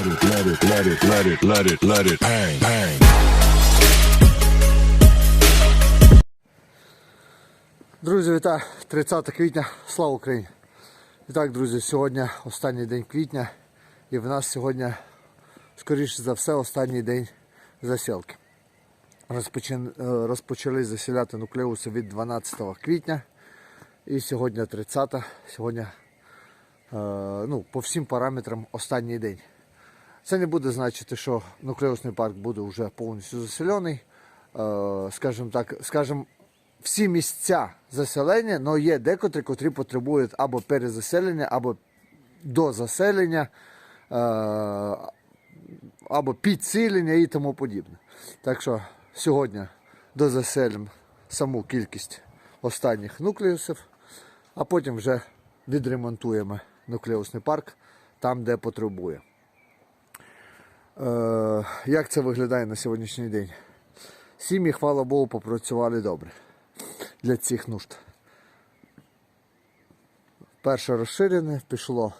Let it, let it, let it, let it, let it, bang, bang. Друзі, вітаю! 30 квітня, слава Україні! І так, друзі, сьогодні останній день квітня і в нас сьогодні, скоріше за все, останній день засілки. Розпочин... е, Розпочали засіляти нуклеуси від 12 квітня і сьогодні 30, сьогодні е, ну, по всім параметрам останній день. Це не буде значити, що нуклеусний парк буде вже повністю заселений. Е, Скажімо так, скажімо, всі місця заселення, але є декотрі, котрі потребують або перезаселення, або дозаселення, е, або підсилення і тому подібне. Так що сьогодні дозаселимо саму кількість останніх нуклеусів, а потім вже відремонтуємо нуклеусний парк там, де потребує. Е, як це виглядає на сьогоднішній день? Сім'ї, хвала Богу, попрацювали добре для цих нужд. Перше розширене пішло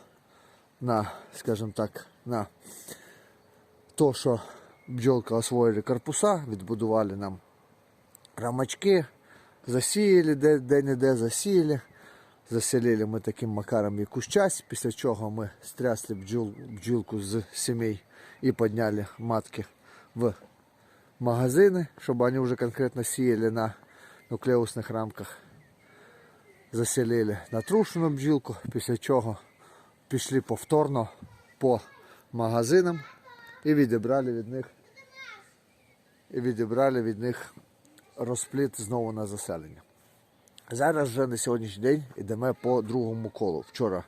на, скажімо так, на то, що бджолка освоїли корпуса, відбудували нам рамочки, засіяли де- де-не-де засіяли. Заселили ми таким макаром якусь часть, після чого ми стрясли бджіл, бджілку з сімей і підняли матки в магазини, щоб вони вже конкретно сіяли на нуклеусних рамках. Заселили натрушену бджілку, після чого пішли повторно по магазинам і відібрали від них і відібрали від них розпліт знову на заселення. Зараз вже на сьогоднішній день йдемо по другому колу. Вчора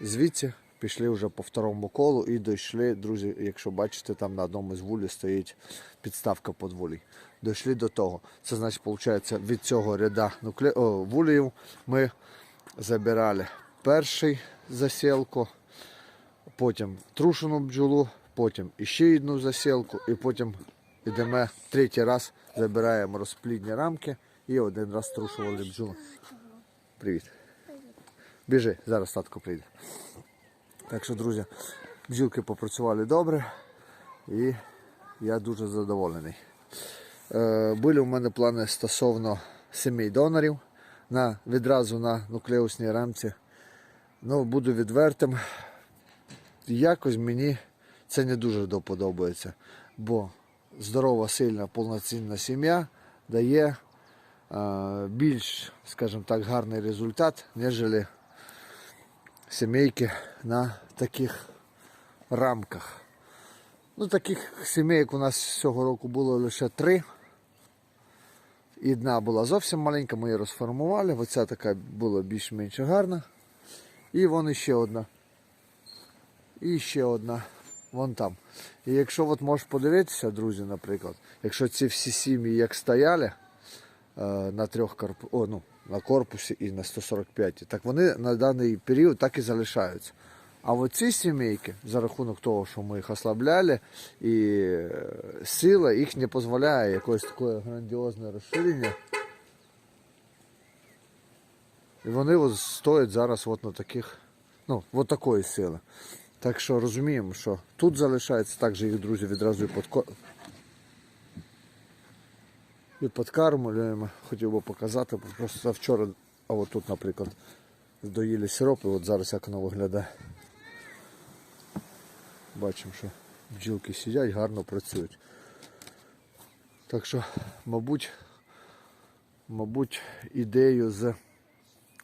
звідси пішли вже по второму колу і дійшли, друзі, якщо бачите, там на одному з вулі стоїть підставка під вулей. Дійшли до того. Це значить, виходить, від цього ряда нукле... О, вулеїв ми забирали перший засілку, потім трушену бджолу, потім іще одну засілку, і потім йдемо третій раз, забираємо розплідні рамки і один раз трушували бджолу. Привіт. Біжи, зараз татко прийде. Так що, друзі, бджілки попрацювали добре і я дуже задоволений. Е, були у мене плани стосовно сімей донорів на, відразу на нуклеусній рамці. Ну, буду відвертим. Якось мені це не дуже доподобається, бо здорова, сильна, повноцінна сім'я дає е, більш, скажімо так, гарний результат, ніж сімейки на таких рамках. Ну, таких сімейок у нас цього року було лише три. І одна була зовсім маленька, ми її розформували. Оця така була більш-менш гарна. І вон ще одна. І ще одна. Вон там. І якщо от можеш подивитися, друзі, наприклад, якщо ці всі сім'ї як стояли е, на трьох корпу... О, ну, на корпусі і на 145, так вони на даний період так і залишаються. А от ці сімейки, за рахунок того, що ми їх ослабляли, і е, сила їх не дозволяє якось таке грандіозне розширення. І вони от стоять зараз от на таких, ну, от такої сили. Так що розуміємо, що тут залишається, також їх друзі відразу і подко... і подкармлюємо. Хотів би показати, просто вчора, а от тут, наприклад, доїли сироп, і от зараз як воно виглядає. Бачимо, що бджілки сидять, гарно працюють. Так що, мабуть, мабуть, ідею з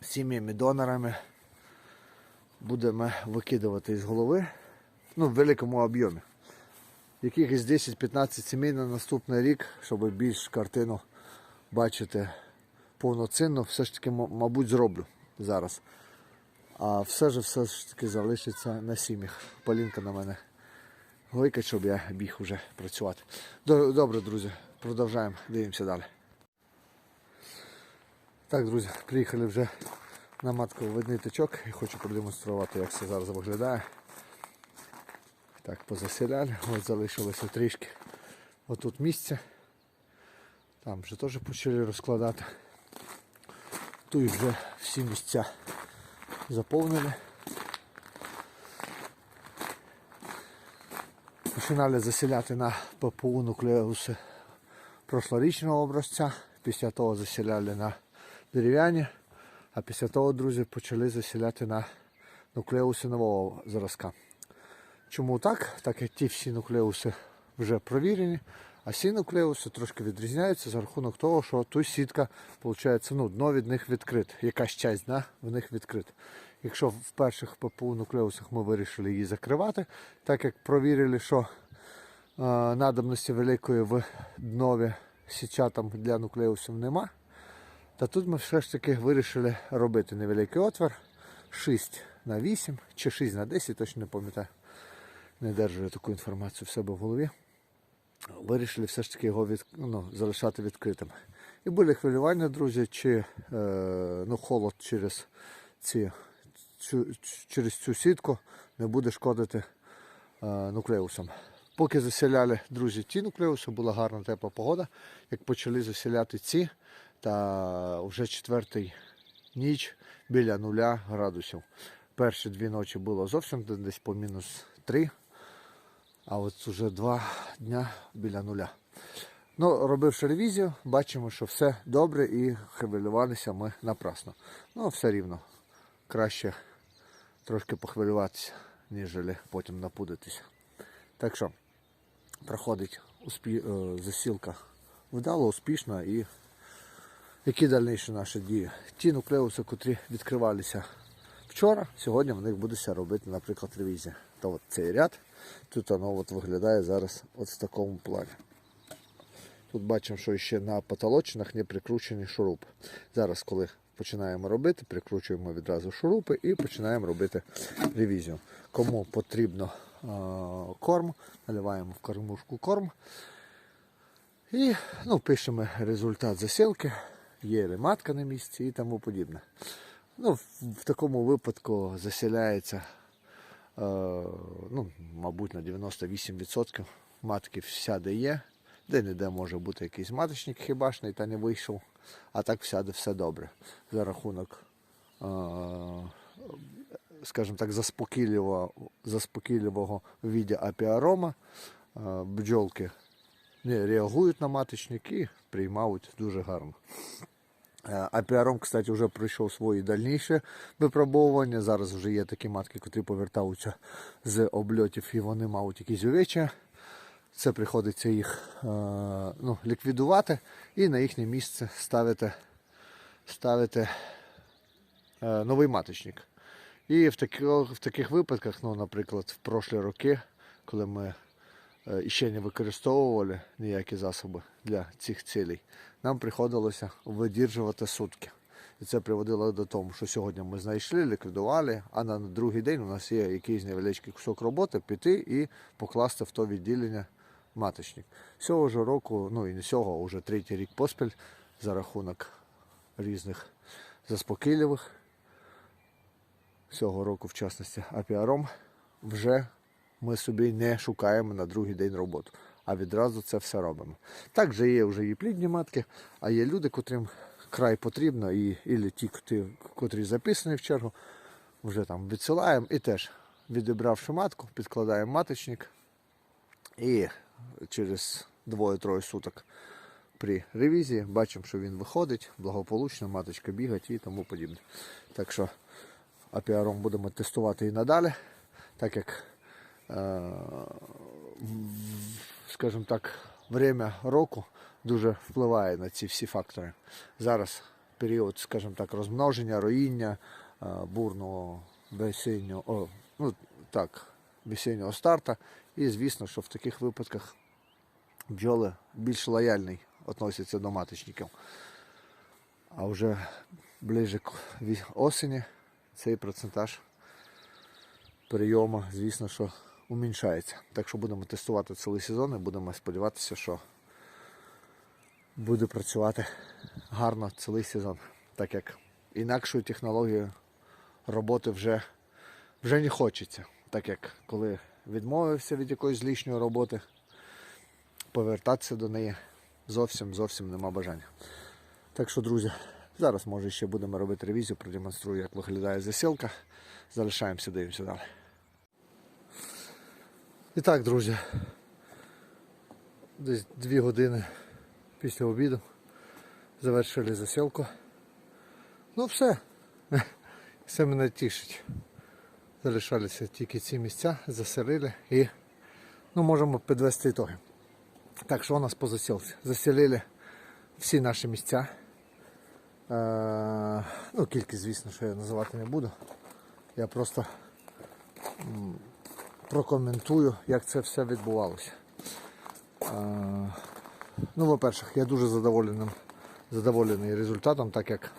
сім'ями донорами будемо викидувати із голови ну, в великому об'ємі. Якихось 10-15 сімей на наступний рік, щоб більш картину бачити повноцінно, все ж таки, мабуть, зроблю зараз. А все ж все ж таки залишиться на сім'ях. Полінка на мене гойкать, щоб я біг вже працювати. Добре, друзі, продовжаємо, дивимося далі. Так, друзі, приїхали вже на матковидний тичок і хочу продемонструвати, як це зараз виглядає. Так, позаселяли, от залишилося трішки. Отут місце. Там вже теж почали розкладати. Тут вже всі місця заповнені. Починали заселяти на ППУ нуклеуси прошлорічного образця. Після того заселяли на дерев'яні, а після того, друзі, почали заселяти на нуклеуси нового зразка. Чому так? Так як ті всі нуклеуси вже провірені, а ці нуклеуси трошки відрізняються за рахунок того, що тут сітка, виходить, ну, дно від них відкрите. Якась часть дна в них відкрита. Якщо в перших ППУ нуклеусах ми вирішили її закривати, так як провірили, що е, надобності великої в днові січатам для нуклеусів нема, та тут ми все ж таки вирішили робити невеликий отвір 6 на 8 чи 6 на 10, точно не пам'ятаю. Не держу я таку інформацію в себе в голові. Вирішили все ж таки його від, ну, залишати відкритим. І були хвилювання, друзі, чи е, ну, холод через, ці, цю, через цю сітку не буде шкодити е, нуклеусам. Поки заселяли, друзі, ті нуклеуси, була гарна тепла погода. Як почали заселяти ці, та вже четвертий ніч біля нуля градусів. Перші дві ночі було зовсім десь по мінус 3, а от уже два дня біля нуля. Ну, робивши ревізію, бачимо, що все добре і хвилювалися ми напрасно. Ну, все рівно. Краще трошки похвилюватися, ніж потім напудитися. Так що, проходить успі... е, засілка вдало, успішно і які дальніші наші дії? Ті нуклеуси, котрі відкривалися вчора, сьогодні в них будеться робити, наприклад, ревізія. То от цей ряд, тут воно от виглядає зараз от в такому плані. Тут бачимо, що ще на потолочинах не прикручені шурупи. Зараз, коли починаємо робити, прикручуємо відразу шурупи і починаємо робити ревізію. Кому потрібно е, корм, наливаємо в кормушку корм. І ну, пишемо результат засілки, є ли матка на місці і тому подібне. Ну, в, такому випадку заселяється, е, ну, мабуть, на 98% матки вся де є. Де-не-де може бути якийсь маточник хібашний та не вийшов, а так всяде все добре. За рахунок, е, скажімо так, заспокійливого, заспокійливого апіарома е, бджолки не реагують на маточник і приймають дуже гарно. Е, Апіаром, кстати, вже пройшов свої дальніші випробовування. Зараз вже є такі матки, які повертаються з обльотів і вони мають якісь увеччя. Це приходиться їх е, ну, ліквідувати і на їхнє місце ставити, ставити е, новий маточник. І в, такі, в таких випадках, ну, наприклад, в прошлі роки, коли ми е, ще не використовували ніякі засоби для цих цілей, нам приходилося видержувати сутки. І це приводило до того, що сьогодні ми знайшли, ліквідували, а на другий день у нас є якийсь невеличкий кусок роботи піти і покласти в то відділення маточник. Цього ж року, ну і не цього, вже третій рік поспіль за рахунок різних заспокійливих. Цього року, в частності, апіаром, вже ми собі не шукаємо на другий день роботу, а відразу це все робимо. Так же є вже і плідні матки, а є люди, котрим край потрібно, і ілі ті, котрі записані в чергу, вже там відсилаємо і теж відібравши матку, підкладаємо маточник і через двоє-троє суток при ревізії бачимо, що він виходить благополучно, маточка бігає і тому подібне. Так що апіаром будемо тестувати і надалі, так як, е, скажімо так, время року дуже впливає на ці всі фактори. Зараз період, скажімо так, розмноження, роїння, е, бурного весіннього, ну так, весіннього старта. І звісно, що в таких випадках бджоли більш лояльний відносяться до маточників. А вже ближе к осені цей процентаж прийому, звісно, що уміншається. Так що будемо тестувати цілий сезон і будемо сподіватися, що буде працювати гарно цілий сезон. Так як інакшою технологією роботи вже, вже не хочеться. Так як коли відмовився від якоїсь лишньої роботи, повертатися до неї зовсім зовсім нема бажання. Так що, друзі, зараз може ще будемо робити ревізію, продемонструю, як виглядає засілка. Залишаємося, дивимося далі. І так, друзі, десь дві години після обіду завершили засілку. Ну все, все мене тішить. Залишалися тільки ці місця, заселили і ну, можемо підвести ітоги. Так, що у нас по засілці? Заселили всі наші місця. Е, ну, кількість, звісно, що я називати не буду. Я просто прокоментую, як це все відбувалося. Е, ну, по-перше, я дуже задоволений, задоволений результатом, так як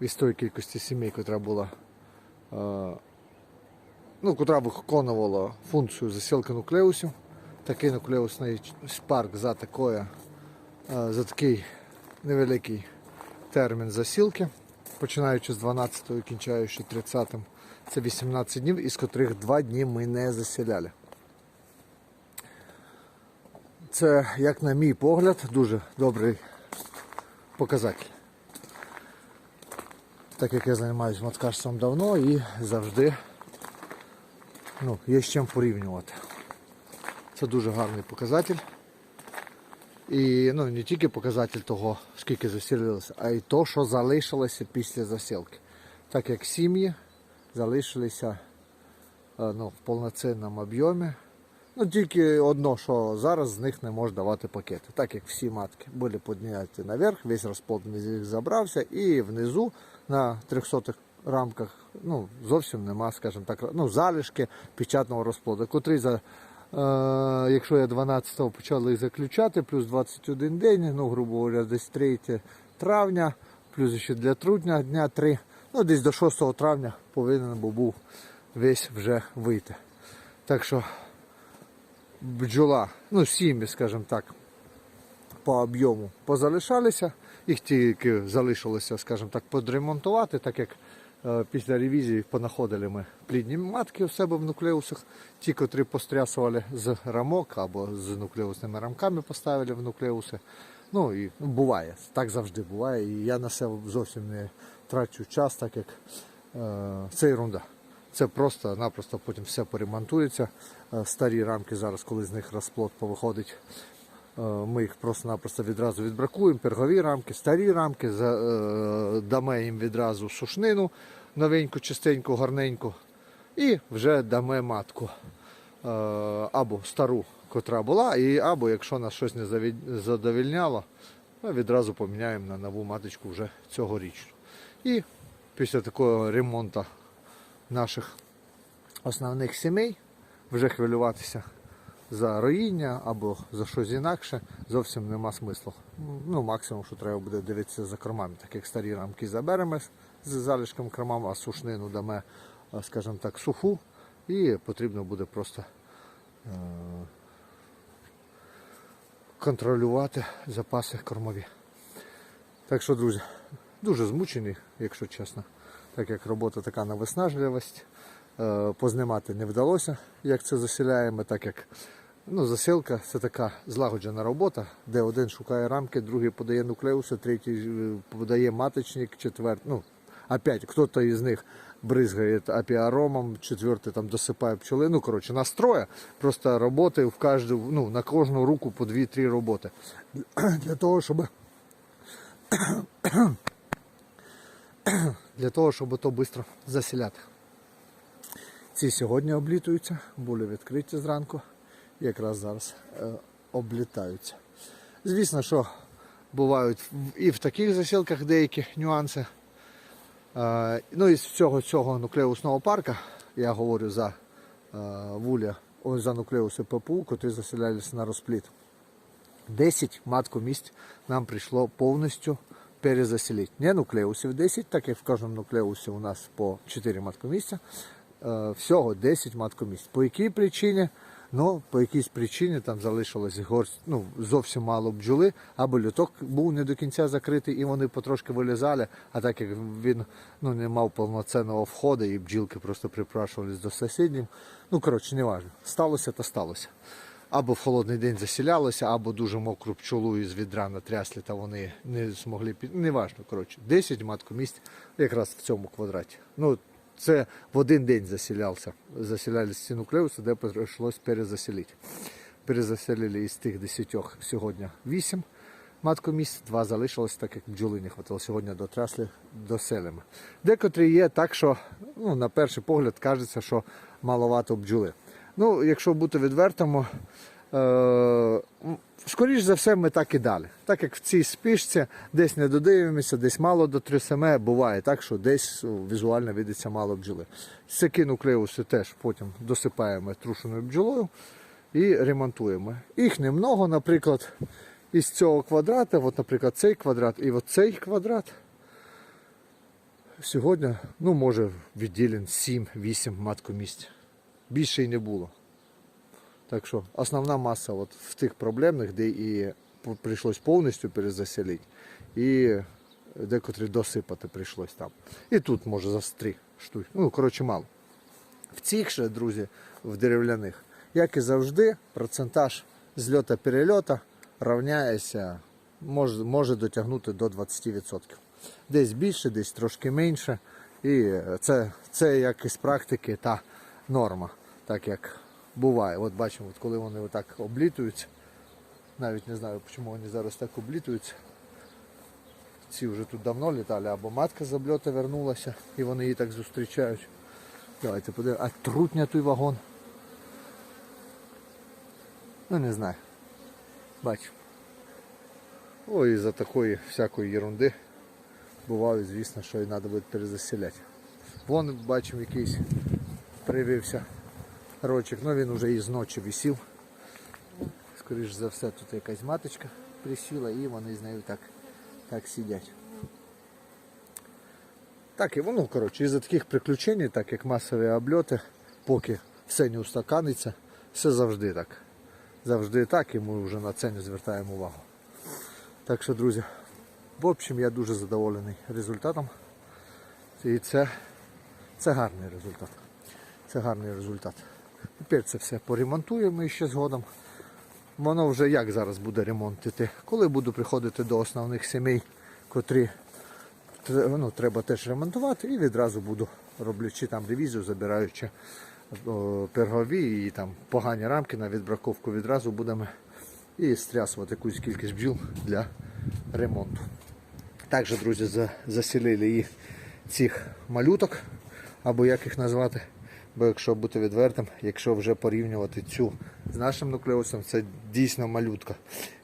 із тої кількості сімей, яка була, е, ну, котра виконувала функцію засілки нуклеусів. Такий нуклеусний парк за, такое, е, за такий невеликий термін засілки, починаючи з 12 і кінчаючи 30 це 18 днів, із котрих 2 дні ми не засіляли. Це, як на мій погляд, дуже добрий показатель. Так як я займаюся маткарством давно і завжди ну, є з чим порівнювати. Це дуже гарний показатель. І ну, не тільки показатель того, скільки засілилося, а й то, що залишилося після засілки. Так як сім'ї залишилися е, ну, в повноцінному об'ємі. Ну, тільки одно, що зараз з них не може давати пакети. Так як всі матки були підняті наверх, весь розплод з них забрався і внизу на 300 рамках ну, зовсім нема, скажімо так, ну, залишки печатного розплоду, котрий за Е, якщо я 12-го почали їх заключати, плюс 21 день, ну, грубо говоря, десь 3 травня, плюс ще для трудня дня 3, ну десь до 6 травня повинен був весь вже вийти. Так що бджола, ну сім'ї, скажімо так, по об'єму позалишалися, їх тільки залишилося, скажімо так, подремонтувати, так як після ревізії понаходили ми плідні матки у себе в нуклеусах, ті, котрі пострясували з рамок або з нуклеусними рамками поставили в нуклеуси. Ну і буває, так завжди буває. І я на це зовсім не трачу час, так як е, це ерунда. Це просто-напросто потім все поремонтується. Е, Старі рамки зараз, коли з них розплод повиходить, е, ми їх просто-напросто відразу відбракуємо. Пергові рамки, старі рамки, е, дамо їм відразу сушнину новеньку, чистеньку, гарненьку. І вже дамо матку е, або стару, котра була, і або якщо нас щось не задовільняло, відразу поміняємо на нову маточку вже цьогорічну. І після такого ремонту наших основних сімей вже хвилюватися за роїння або за щось інакше зовсім нема смислу. Ну, максимум, що треба буде дивитися за кормами, так як старі рамки заберемо з- залишком кормам, а сушнину дамо, скажімо так, суху, і потрібно буде просто е, контролювати запаси кормові. Так що, друзі, дуже змучений, якщо чесно. Так як робота така на виснажливість. Е, Познімати не вдалося, як це засіляємо, так як ну, засілка це така злагоджена робота, де один шукає рамки, другий подає нуклеуси, третій е, подає маточник, четвертий. Ну, опять хто-то із них бризгає апіаромом, четвертий там досипає пчоли. Ну, коротше, настроя, просто роботи в кожну, ну, на кожну руку по 2-3 роботи. Для того, щоб для того, щоб то швидко засіляти. Ці сьогодні облітуються, були відкриті зранку, якраз зараз е, облітаються. Звісно, що бувають і в таких засілках деякі нюанси. Е, ну із всього цього нуклеусного парка, я говорю за е, вуля, ось за нуклеуси ППУ, котрі заселялися на розпліт. 10 маткомісць нам прийшло повністю перезаселити. Не нуклеусів 10, так як в кожному нуклеусі у нас по 4 маткомісця. Е, Всього 10 маткомісць. По якій причині? Ну, по якійсь причині там залишилось горсть, ну, зовсім мало бджоли, або люток був не до кінця закритий, і вони потрошки вилізали, а так як він ну, не мав повноцінного входу, і бджілки просто припрашувались до сусідів. Ну, коротше, не важливо. Сталося, то сталося або в холодний день засілялося, або дуже мокру пчолу із відра натрясли, та вони не змогли під. Неважно, коротше, 10 маткомісць якраз в цьому квадраті. Ну, це в один день засілявся. Засілялись ці нуклеуси, де прийшлось перезасілити. Перезаселили із тих десятьох сьогодні вісім маткомісць, два залишилось, так як бджоли не хватило. Сьогодні дотрясли доселимо. Декотрі є так, що ну, на перший погляд кажеться, що маловато бджоли. Ну, якщо бути відвертим, е, скоріш за все, ми так і далі. Так як в цій спішці десь не додивимося, десь мало дотрясеме, буває так, що десь візуально видиться мало бджоли. Сякі нуклеуси теж потім досипаємо трушеною бджолою і ремонтуємо. Їх немного, наприклад, із цього квадрата, от, наприклад, цей квадрат і от цей квадрат. Сьогодні, ну, може, відділен 7-8 маткомісць. Більше і не було. Так що основна маса от в тих проблемних, де і прийшлось повністю перезаселити, і декотрі досипати прийшлось там. І тут може за три штуки. Ну, коротше, мало. В цих ще, друзі, в дерев'яних, як і завжди, процентаж зльота перельота рівняється, може, може дотягнути до 20%. Десь більше, десь трошки менше. І це, це як із практики та норма, так як буває. От бачимо, от коли вони отак облітуються, навіть не знаю, чому вони зараз так облітуються. Ці вже тут давно літали, або матка з обльота вернулася і вони її так зустрічають. Давайте подивимося. А трутня той вагон. Ну не знаю. Бачу. Ой, із-за такої всякої ерунди буває, звісно, що і треба буде перезаселяти. Вон бачимо якийсь привився рочок, ну він вже із ночі висів. Скоріш за все тут якась маточка присіла і вони з нею так, так сидять. Так і воно, коротше, із-за таких приключень, так як масові обльоти, поки все не устаканиться, все завжди так. Завжди так, і ми вже на це не звертаємо увагу. Так що, друзі, в общем, я дуже задоволений результатом. І це, це гарний результат. Це гарний результат. Тепер це все поремонтуємо і ще згодом. Воно вже як зараз буде ремонт іти. Коли буду приходити до основних сімей, котрі ну, треба теж ремонтувати, і відразу буду роблячи там ревізію, забираючи пергові і там погані рамки на відбраковку відразу будемо і стрясувати якусь кількість бджіл для ремонту. Також, друзі, засілили і цих малюток, або як їх назвати. Бо якщо бути відвертим, якщо вже порівнювати цю з нашим нуклеусом, це дійсно малютка.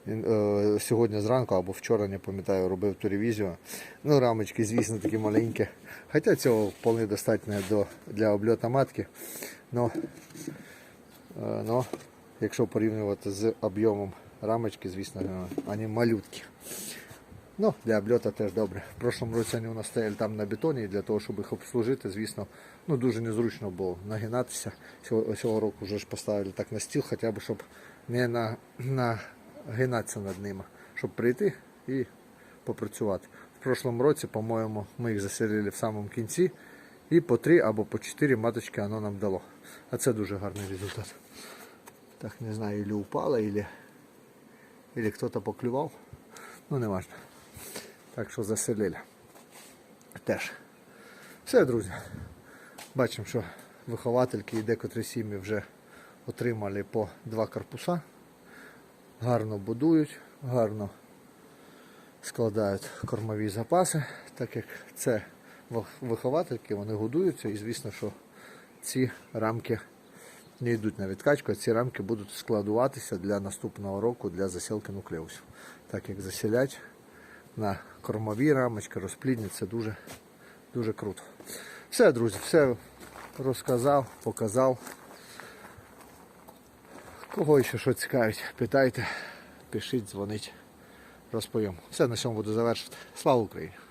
Він, е, Сьогодні зранку або вчора, не пам'ятаю, робив ту ревізію. Ну, рамочки, звісно, такі маленькі. Хоча цього вполне достатньо до, для обльота матки. Но, е, но якщо порівнювати з об'ємом рамочки, звісно, е, вони малюткі. Ну, для обльота теж добре. В прошлому році вони у нас стояли там на бетоні, і для того, щоб їх обслужити, звісно, ну дуже незручно було нагинатися. Цього, цього року вже ж поставили так на стіл, хоча б щоб не на, нагинатися над ними, щоб прийти і попрацювати. В прошлому році, по-моєму, ми їх заселили в самому кінці, і по три або по чотири маточки воно нам дало. А це дуже гарний результат. Так, не знаю, или упало, или, или хто-то поклював. Ну, не важно. Так що заселили. Теж. Все, друзі. Бачимо, що виховательки і декотрі сім'ї вже отримали по два корпуса. Гарно будують, гарно складають кормові запаси, так як це виховательки, вони годуються і звісно, що ці рамки не йдуть на відкачку, а ці рамки будуть складуватися для наступного року для засілки нуклеусів. Так як засілять на кормові рамочки, розплідні, дуже, дуже круто. Все, друзі, все розказав, показав. Кого ще що цікавить, питайте, пишіть, дзвоніть, розповім. Все, на цьому буду завершити. Слава Україні!